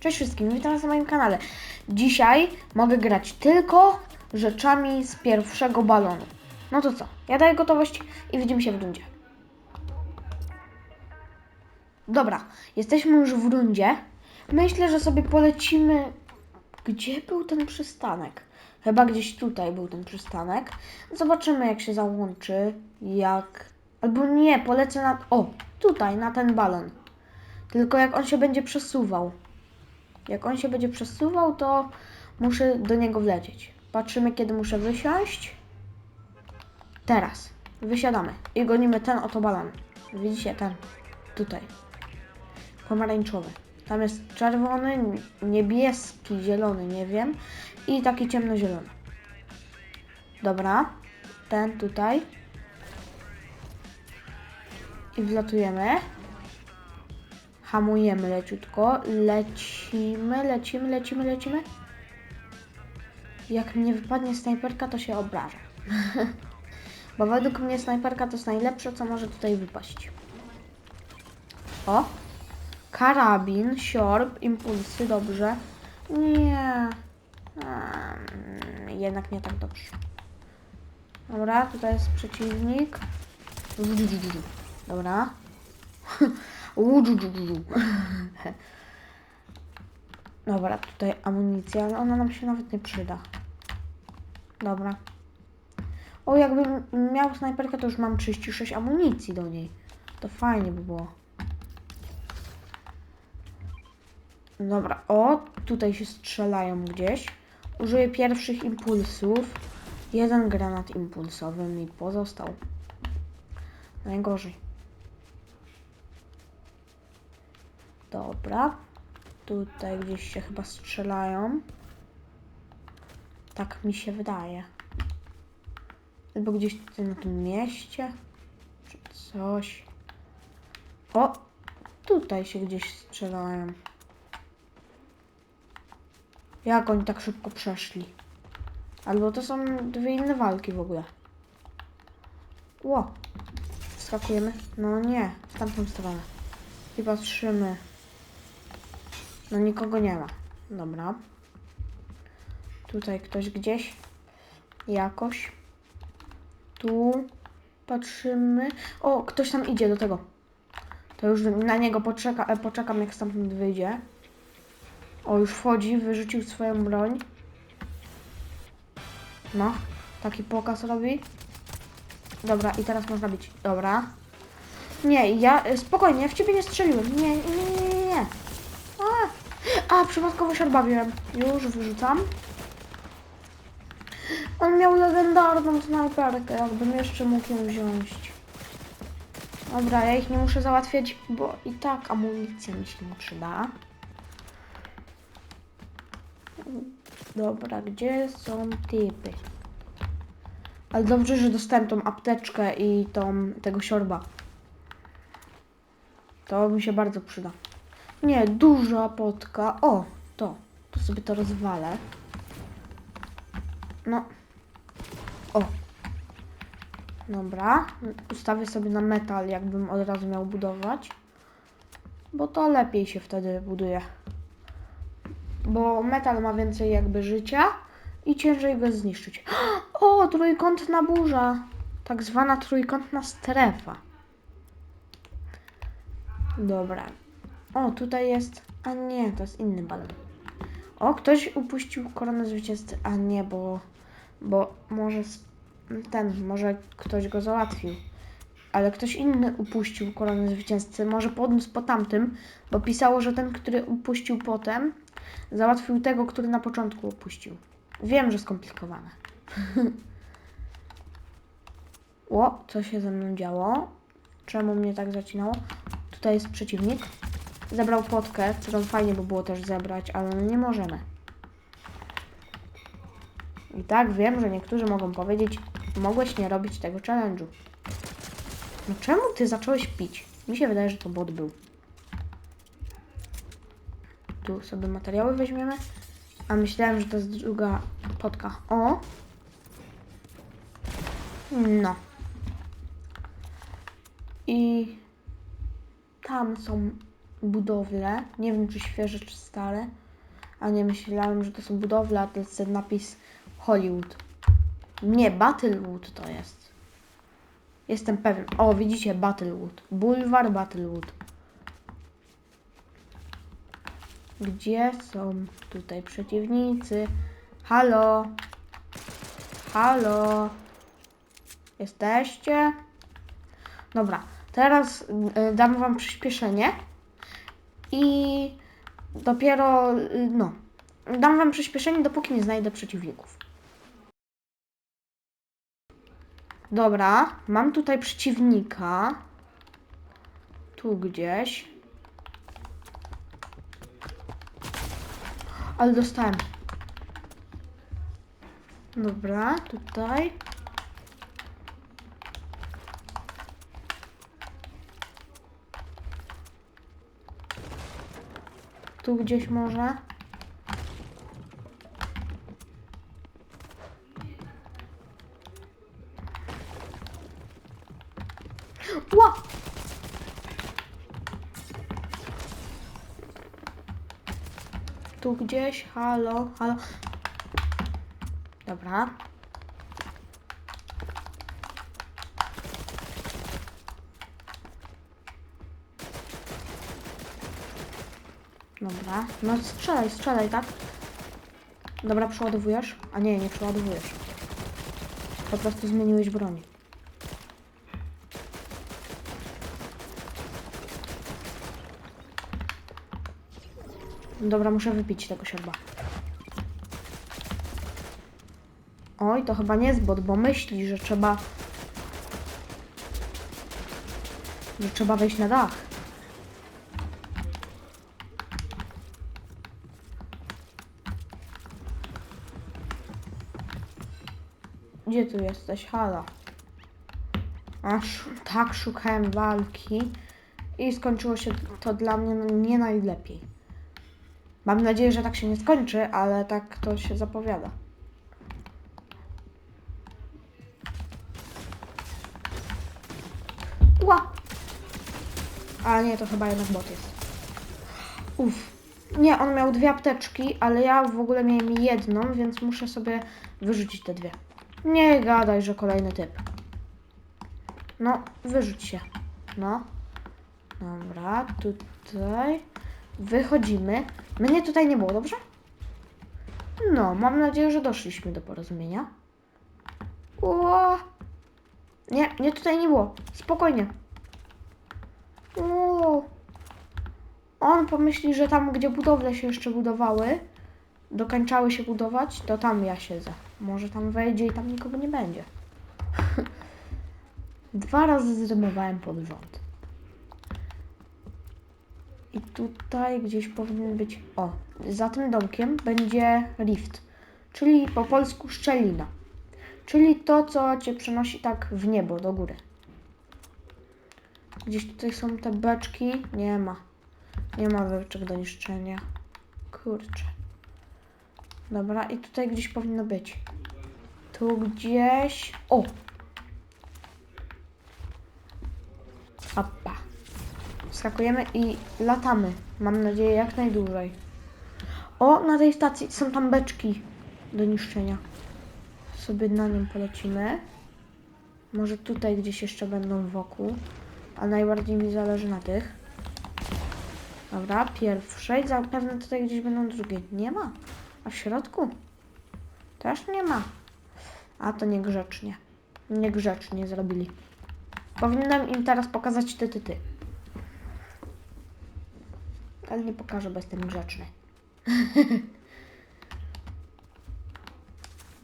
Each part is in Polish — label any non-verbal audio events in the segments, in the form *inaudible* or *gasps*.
Cześć wszystkim, witam na moim kanale. Dzisiaj mogę grać tylko rzeczami z pierwszego balonu. No to co? Ja daję gotowość i widzimy się w rundzie. Dobra, jesteśmy już w rundzie. Myślę, że sobie polecimy. Gdzie był ten przystanek? Chyba gdzieś tutaj był ten przystanek. Zobaczymy, jak się załączy. Jak. Albo nie, polecę na. O, tutaj, na ten balon. Tylko jak on się będzie przesuwał. Jak on się będzie przesuwał, to muszę do niego wlecieć. Patrzymy, kiedy muszę wysiąść. Teraz. Wysiadamy i gonimy ten oto balon. Widzicie, ten. Tutaj. Pomarańczowy. Tam jest czerwony, niebieski, zielony, nie wiem. I taki ciemnozielony. Dobra. Ten tutaj. I wlatujemy. Hamujemy leciutko. Lecimy, lecimy, lecimy, lecimy. Jak mnie wypadnie snajperka, to się obrażę. *laughs* Bo według mnie snajperka to jest najlepsze, co może tutaj wypaść. O! Karabin, siorb, impulsy, dobrze. Nie. Um, jednak nie tak dobrze. Dobra, tutaj jest przeciwnik. *laughs* Dobra. *laughs* Dobra, tutaj amunicja, ale ona nam się nawet nie przyda. Dobra. O, jakbym miał snajperkę, to już mam 36 amunicji do niej. To fajnie by było. Dobra, o, tutaj się strzelają gdzieś. Użyję pierwszych impulsów. Jeden granat impulsowy mi pozostał. Najgorzej. Dobra. Tutaj gdzieś się chyba strzelają. Tak mi się wydaje. Albo gdzieś tutaj na tym mieście. Czy coś. O! Tutaj się gdzieś strzelają. Jak oni tak szybko przeszli? Albo to są dwie inne walki w ogóle. Ło! Wskakujemy? No nie, w tamtą stronę. I patrzymy. No nikogo nie ma. Dobra. Tutaj ktoś gdzieś. Jakoś. Tu patrzymy. O, ktoś tam idzie do tego. To już na niego poczeka, e, poczekam, jak stamtąd wyjdzie. O, już wchodzi, wyrzucił swoją broń. No, taki pokaz robi. Dobra, i teraz można bić. Dobra. Nie, ja e, spokojnie, w ciebie nie strzeliłem. Nie, nie, nie, nie, nie. A, przypadkowo się odbawiłem. Już wyrzucam. On miał legendarną snajperkę, jakbym jeszcze mógł ją wziąć. Dobra, ja ich nie muszę załatwiać, bo i tak amunicja mi się nie przyda. Dobra, gdzie są typy? Ale dobrze, że dostałem tą apteczkę i tą, tego siorba. To mi się bardzo przyda. Nie, duża potka. O, to. To sobie to rozwalę. No. O. Dobra. Ustawię sobie na metal, jakbym od razu miał budować. Bo to lepiej się wtedy buduje. Bo metal ma więcej jakby życia i ciężej go zniszczyć. *gasps* O, trójkątna burza. Tak zwana trójkątna strefa. Dobra. O, tutaj jest. A nie, to jest inny balon. O, ktoś upuścił koronę zwycięzcy. A nie, bo. Bo może ten, może ktoś go załatwił. Ale ktoś inny upuścił koronę zwycięzcy. Może podniósł po tamtym, bo pisało, że ten, który upuścił potem, załatwił tego, który na początku upuścił. Wiem, że skomplikowane. *laughs* o, co się ze mną działo? Czemu mnie tak zacinało? Tutaj jest przeciwnik. Zebrał potkę, którą fajnie by było też zebrać, ale no nie możemy. I tak wiem, że niektórzy mogą powiedzieć, mogłeś nie robić tego challenge'u. No czemu ty zacząłeś pić? Mi się wydaje, że to bot był. Tu sobie materiały weźmiemy. A myślałem, że to jest druga potka. O! No. I tam są budowle. Nie wiem, czy świeże, czy stare. A nie myślałem, że to są budowle, a to jest ten napis Hollywood. Nie, Battlewood to jest. Jestem pewien. O, widzicie, Battlewood. Bulwar Battlewood. Gdzie są tutaj przeciwnicy? Halo? Halo? Jesteście? Dobra, teraz y, dam wam przyspieszenie i dopiero, no, dam wam przyspieszenie, dopóki nie znajdę przeciwników. Dobra, mam tutaj przeciwnika. Tu gdzieś. Ale dostałem. Dobra, tutaj. Tu gdzieś może. Ła! Tu gdzieś, halo, halo. Dobra. No strzelaj, strzelaj, tak? Dobra, przeładowujesz? A nie, nie przeładowujesz. Po prostu zmieniłeś broń. Dobra, muszę wypić tego siodła. Oj, to chyba nie jest bot, bo myśli, że trzeba... Że trzeba wejść na dach. Gdzie tu jesteś? Halo. Aż tak szukałem walki i skończyło się to dla mnie nie najlepiej. Mam nadzieję, że tak się nie skończy, ale tak to się zapowiada. Ła! A nie, to chyba jednak bot jest. Uff. Nie, on miał dwie apteczki, ale ja w ogóle miałem jedną, więc muszę sobie wyrzucić te dwie. Nie gadaj, że kolejny typ. No, wyrzuć się. No. Dobra, tutaj. Wychodzimy. Mnie tutaj nie było, dobrze? No, mam nadzieję, że doszliśmy do porozumienia. O! Nie, nie tutaj nie było. Spokojnie. O! On pomyśli, że tam, gdzie budowle się jeszcze budowały, dokończały się budować, to tam ja siedzę. Może tam wejdzie i tam nikogo nie będzie. *laughs* Dwa razy zrymowałem pod rząd. I tutaj gdzieś powinien być. O, za tym domkiem będzie rift, czyli po polsku szczelina. Czyli to, co cię przenosi tak w niebo, do góry. Gdzieś tutaj są te beczki. Nie ma. Nie ma beczek do niszczenia. Kurczę. Dobra, i tutaj gdzieś powinno być. Tu gdzieś. O! Hoppa. Skakujemy i latamy. Mam nadzieję jak najdłużej. O, na tej stacji są tam beczki do niszczenia. Sobie na nim polecimy. Może tutaj gdzieś jeszcze będą wokół. A najbardziej mi zależy na tych. Dobra, pierwsze i zapewne tutaj gdzieś będą drugie. Nie ma. A w środku? Też nie ma. A to niegrzecznie. Niegrzecznie zrobili. Powinnam im teraz pokazać ty, ty, ty. Ale nie pokażę, bo jestem grzeczny.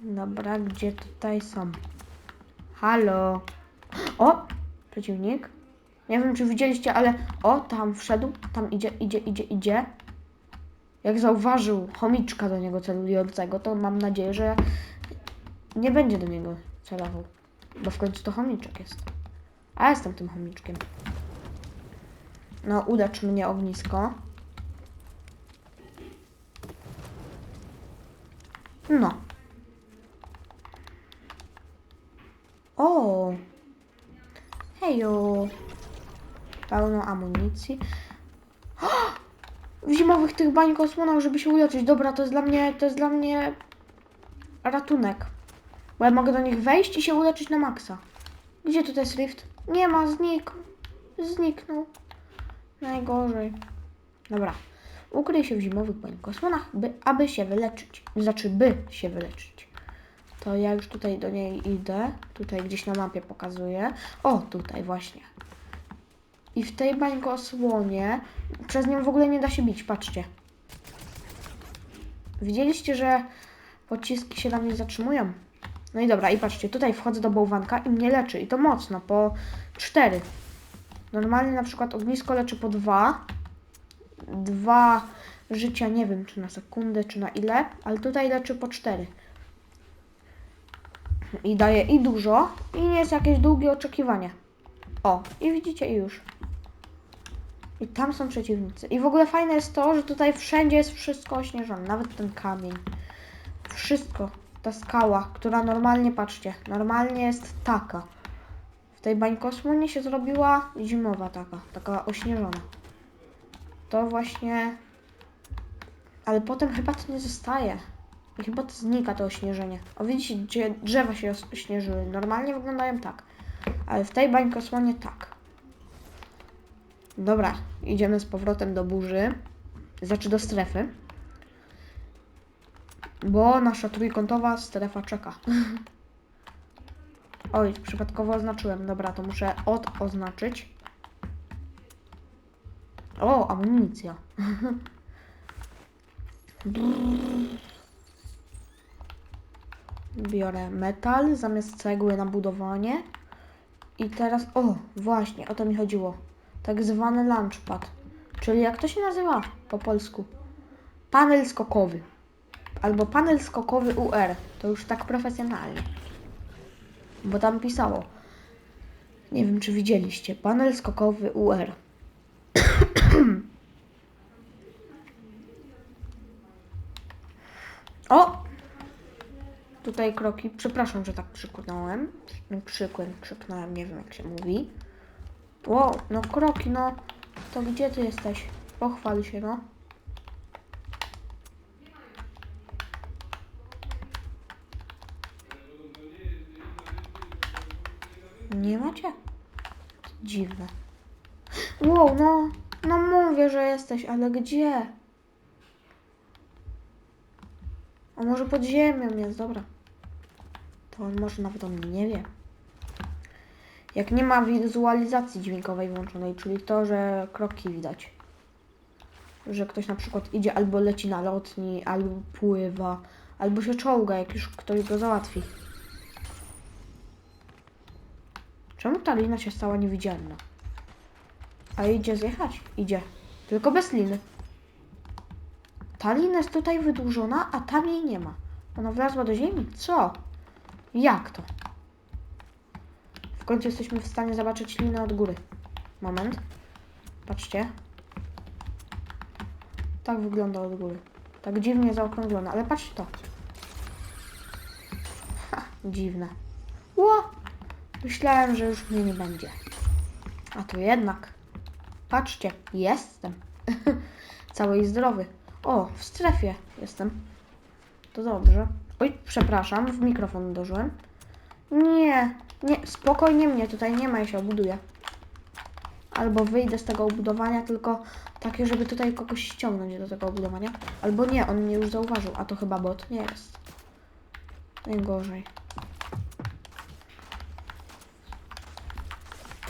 *laughs* Dobra, gdzie tutaj są? Halo. O! Przeciwnik. Nie wiem, czy widzieliście, ale... O, tam wszedł. Tam idzie, idzie, idzie, idzie. Jak zauważył chomiczka do niego celującego, to mam nadzieję, że nie będzie do niego celował. Bo w końcu to chomiczek jest. A jestem tym chomiczkiem. No, udacz mnie ognisko. No. O! Hejo! Pełno amunicji. W zimowych tych bań kosmonach, żeby się uleczyć. Dobra, to jest dla mnie, to jest dla mnie ratunek. Bo ja mogę do nich wejść i się uleczyć na maksa. Gdzie tutaj jest rift? Nie ma, znikł. Zniknął. Najgorzej. Dobra. Ukryj się w zimowych bań kosmonach, by, aby się wyleczyć. Znaczy, by się wyleczyć. To ja już tutaj do niej idę. Tutaj gdzieś na mapie pokazuję. O, tutaj właśnie. I w tej bańko osłonie przez nią w ogóle nie da się bić, patrzcie. Widzieliście, że pociski się na mnie zatrzymują? No i dobra, i patrzcie, tutaj wchodzę do bałwanka i mnie leczy. I to mocno, po 4. Normalnie na przykład ognisko leczy po 2. Dwa życia, nie wiem czy na sekundę, czy na ile, ale tutaj leczy po 4. I daje i dużo, i nie jest jakieś długie oczekiwanie. O, i widzicie, i już. I tam są przeciwnicy. I w ogóle fajne jest to, że tutaj wszędzie jest wszystko ośnieżone, nawet ten kamień. Wszystko. Ta skała, która normalnie, patrzcie, normalnie jest taka. W tej bańkosłonie się zrobiła zimowa taka, taka ośnieżona. To właśnie... Ale potem chyba to nie zostaje. Chyba to znika to ośnieżenie. O widzicie, drzewa się ośnieżyły. Normalnie wyglądają tak. Ale w tej bańkosłonie tak. Dobra, idziemy z powrotem do burzy. Znaczy do strefy. Bo nasza trójkątowa strefa czeka. *laughs* Oj, przypadkowo oznaczyłem. Dobra, to muszę od oznaczyć. O, amunicja. *laughs* Biorę metal zamiast cegły na budowanie. I teraz, o, właśnie, o to mi chodziło. Tak zwany launchpad. Czyli jak to się nazywa po polsku? Panel skokowy. Albo panel skokowy UR. To już tak profesjonalnie. Bo tam pisało. Nie wiem, czy widzieliście. Panel skokowy UR. *coughs* o! Tutaj kroki. Przepraszam, że tak krzyknąłem. Krzykłem, krzyknąłem, nie wiem jak się mówi. Wow, no kroki, no. To gdzie ty jesteś? Pochwal się, no. Nie macie? Dziwne. Wow, no. No mówię, że jesteś, ale gdzie? A może pod ziemią jest, dobra. To on może nawet o mnie nie wie. Jak nie ma wizualizacji dźwiękowej włączonej, czyli to, że kroki widać. Że ktoś na przykład idzie albo leci na lotni, albo pływa, albo się czołga, jak już ktoś go załatwi. Czemu ta lina się stała niewidzialna? A idzie zjechać? Idzie. Tylko bez liny. Ta lina jest tutaj wydłużona, a tam jej nie ma. Ona wlazła do ziemi? Co? Jak to? W końcu jesteśmy w stanie zobaczyć linę od góry. Moment. Patrzcie. Tak wygląda od góry. Tak dziwnie zaokrąglona, ale patrzcie to. Ha, dziwne. Ło! Myślałem, że już mnie nie będzie. A tu jednak. Patrzcie, jestem. *laughs* Cały i zdrowy. O, w strefie jestem. To dobrze. Oj, przepraszam, w mikrofon uderzyłem. Nie, nie, spokojnie mnie tutaj nie ma, ja się obuduję. Albo wyjdę z tego obudowania, tylko takie, żeby tutaj kogoś ściągnąć do tego obudowania. Albo nie, on mnie już zauważył, a to chyba bot nie jest. Najgorzej.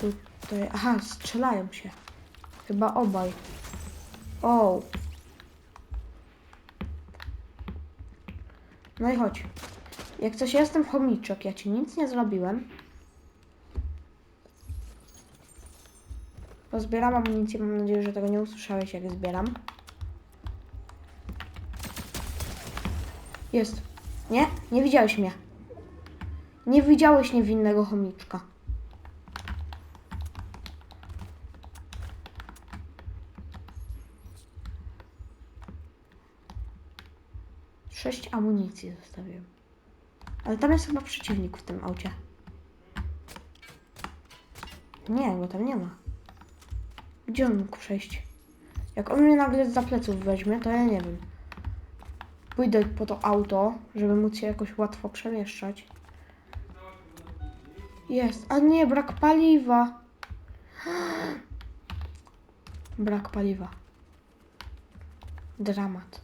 Tutaj, aha, strzelają się. Chyba obaj. O. No i chodź. Jak coś, jestem chomiczek, ja ci nic nie zrobiłem. Pozbieram amunicję, mam nadzieję, że tego nie usłyszałeś, jak zbieram. Jest. Nie? Nie widziałeś mnie. Nie widziałeś niewinnego chomiczka. Sześć amunicji zostawiłem. Ale tam jest chyba przeciwnik w tym aucie. Nie, go tam nie ma. Gdzie on mógł przejść? Jak on mnie nagle za pleców weźmie, to ja nie wiem. Pójdę po to auto, żeby móc się jakoś łatwo przemieszczać. Jest. A nie, brak paliwa. *gasps* Brak paliwa. Dramat.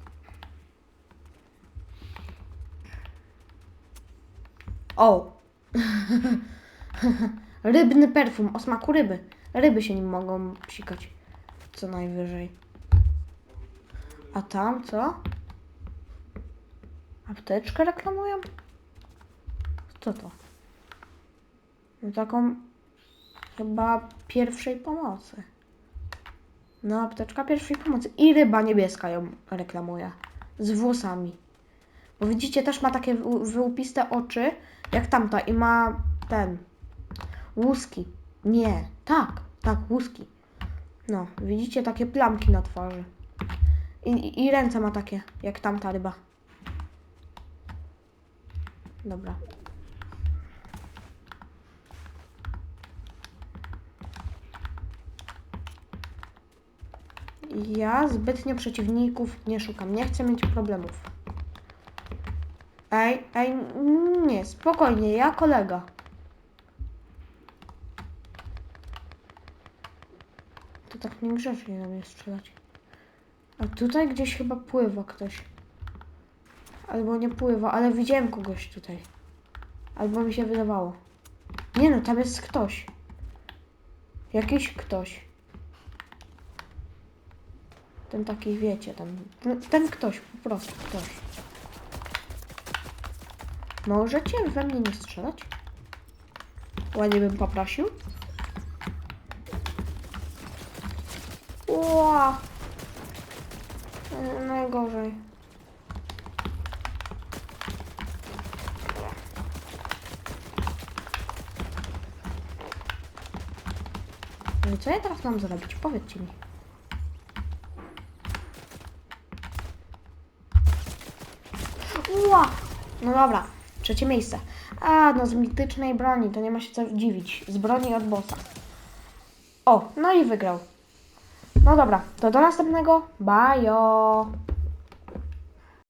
O! *laughs* Rybny perfum o smaku ryby. Ryby się nim mogą psikać. Co najwyżej. A tam co? Apteczkę reklamują? Co to? No taką chyba pierwszej pomocy. No, apteczka pierwszej pomocy. I ryba niebieska ją reklamuje. Z włosami. Bo widzicie, też ma takie wy- wyłupiste oczy, jak tamta. I ma ten. Łuski. Nie, tak, tak, łuski. No, widzicie takie plamki na twarzy. I, i, ręce ma takie, jak tamta ryba. Dobra. Ja zbytnio przeciwników nie szukam. Nie chcę mieć problemów. Ej, ej, nie, spokojnie, ja kolega. To tak niegrzecznie na mnie strzelać. A tutaj gdzieś chyba pływa ktoś. Albo nie pływa, ale widziałem kogoś tutaj. Albo mi się wydawało. Nie no, tam jest ktoś. Jakiś ktoś. Ten taki, wiecie, ten, ten ktoś, po prostu ktoś. Możecie we mnie nie strzelać? Ładnie bym poprosił. Ła! E, Najgorzej. No co ja teraz mam zrobić? Powiedzcie mi. Ła! No dobra, trzecie miejsce. A, no z mitycznej broni, to nie ma się co dziwić. Z broni od bossa. O, no i wygrał. No dobra, to do następnego. Bajo!